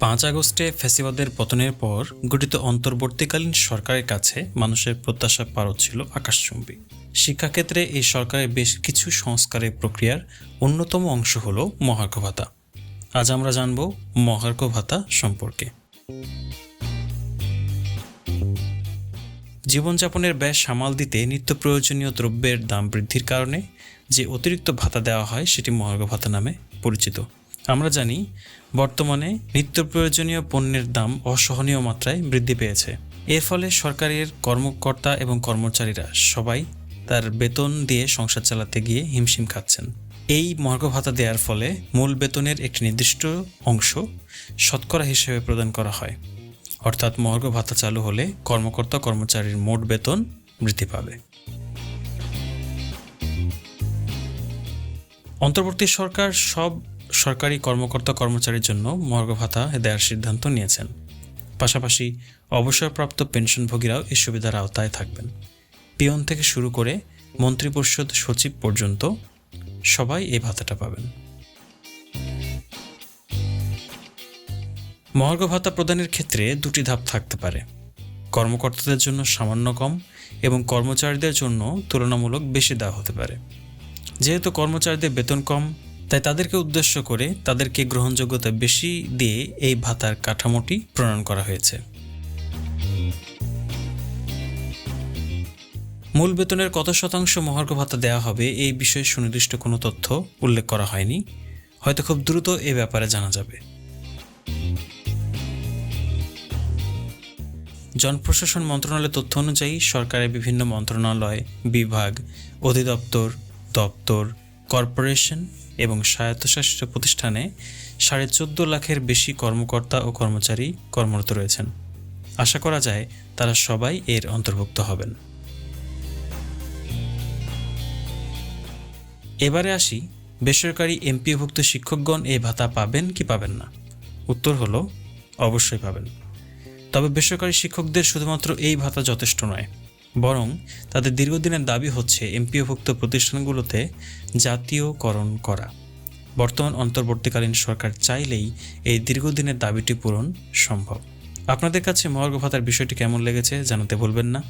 পাঁচ আগস্টে ফ্যাসিবাদের পতনের পর গঠিত অন্তর্বর্তীকালীন সরকারের কাছে মানুষের প্রত্যাশা পারদ ছিল আকাশচুম্বী। শিক্ষাক্ষেত্রে এই সরকারের বেশ কিছু সংস্কারের প্রক্রিয়ার অন্যতম অংশ হল মহার্ঘ ভাতা। আজ আমরা জানব মহার্ঘ ভাতা সম্পর্কে। জীবনযাপনের ব্যয় সামাল দিতে নিত্য প্রয়োজনীয় দ্রব্যের দাম বৃদ্ধির কারণে যে অতিরিক্ত ভাতা দেওয়া হয় সেটি মহার্ঘ ভাতা নামে পরিচিত। আমরা জানি বর্তমানে নিত্য প্রয়োজনীয় পণ্যের দাম অসহনীয় মাত্রায় বৃদ্ধি পেয়েছে। এর ফলে সরকারের কর্মকর্তা এবং কর্মচারীরা সবাই তার বেতন দিয়ে সংসার চালাতে গিয়ে হিমশিম খাচ্ছেন। এই মহার্ঘ ভাতা দেওয়ার ফলে মূল বেতনের একটি নির্দিষ্ট অংশ শতকরা হিসেবে প্রদান করা হয়। অর্থাৎ মহার্ঘ ভাতা চালু হলে কর্মকর্তা কর্মচারীর মোট বেতন বৃদ্ধি পাবে। অন্তর্বর্তী সরকার সব সরকারি কর্মকর্তা কর্মচারীর জন্য মহার্ঘ ভাতা দেওয়ার সিদ্ধান্ত নিয়েছেন। পাশাপাশি অবসরপ্রাপ্ত পেনশনভোগীরাও এই সুবিধার আওতায় থাকবেন। পিয়ন থেকে শুরু করে মন্ত্রিপরিষদ সচিব পর্যন্ত সবাই এই ভাতাটা পাবেন। মহার্ঘ ভাতা প্রদানের ক্ষেত্রে দুটি ধাপ থাকতে পারে। কর্মকর্তাদের জন্য সামান্য কম এবং কর্মচারীদের জন্য তুলনামূলক বেশি দেওয়া হতে পারে। যেহেতু কর্মচারীদের বেতন কম তাই তাদেরকে উদ্দেশ্য করে তাদেরকে গ্রহণযোগ্যতা বেশি দিয়ে এই ভাতার কাঠামোটি প্রণয়ন করা হয়েছে। মূল বেতনের কত শতাংশ মহার্ঘ ভাতা দেওয়া হবে এই বিষয়ে সুনির্দিষ্ট কোনো তথ্য উল্লেখ করা হয়নি। হয়তো খুব দ্রুত এ ব্যাপারে জানা যাবে। জনপ্রশাসন মন্ত্রণালয়ের তথ্য অনুযায়ী সরকারের বিভিন্ন মন্ত্রণালয়, বিভাগ, অধিদপ্তর, দপ্তর, কর্পোরেশন এবং স্বায়ত্তশাসিত প্রতিষ্ঠানে সাড়ে চোদ্দ লাখের বেশি কর্মকর্তা ও কর্মচারী কর্মরত রয়েছেন। আশা করা যায় তারা সবাই এর অন্তর্ভুক্ত হবেন। এবারে আসি, বেসরকারি এমপিওভুক্ত শিক্ষকগণ এই ভাতা পাবেন কি পাবেন না? উত্তর হলো, অবশ্যই পাবেন। তবে বেসরকারি শিক্ষকদের শুধুমাত্র এই ভাতা যথেষ্ট নয়। বরং তাদের দীর্ঘদিনের দাবি হচ্ছে এমপিওভুক্ত প্রতিষ্ঠানগুলোতে জাতীয়করণ করা। বর্তমান অন্তর্বর্তীকালীন সরকার চাইলেই এই দীর্ঘদিনের দাবিটি পূরণ সম্ভব। আপনাদের কাছে মহার্ঘ ভাতার বিষয়টি কেমন লেগেছে জানাতে ভুলবেন না।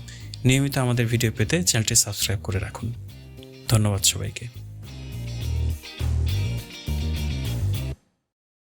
নিয়মিত আমাদের ভিডিও পেতে চ্যানেলটি সাবস্ক্রাইব করে রাখুন। ধন্যবাদ সবাইকে।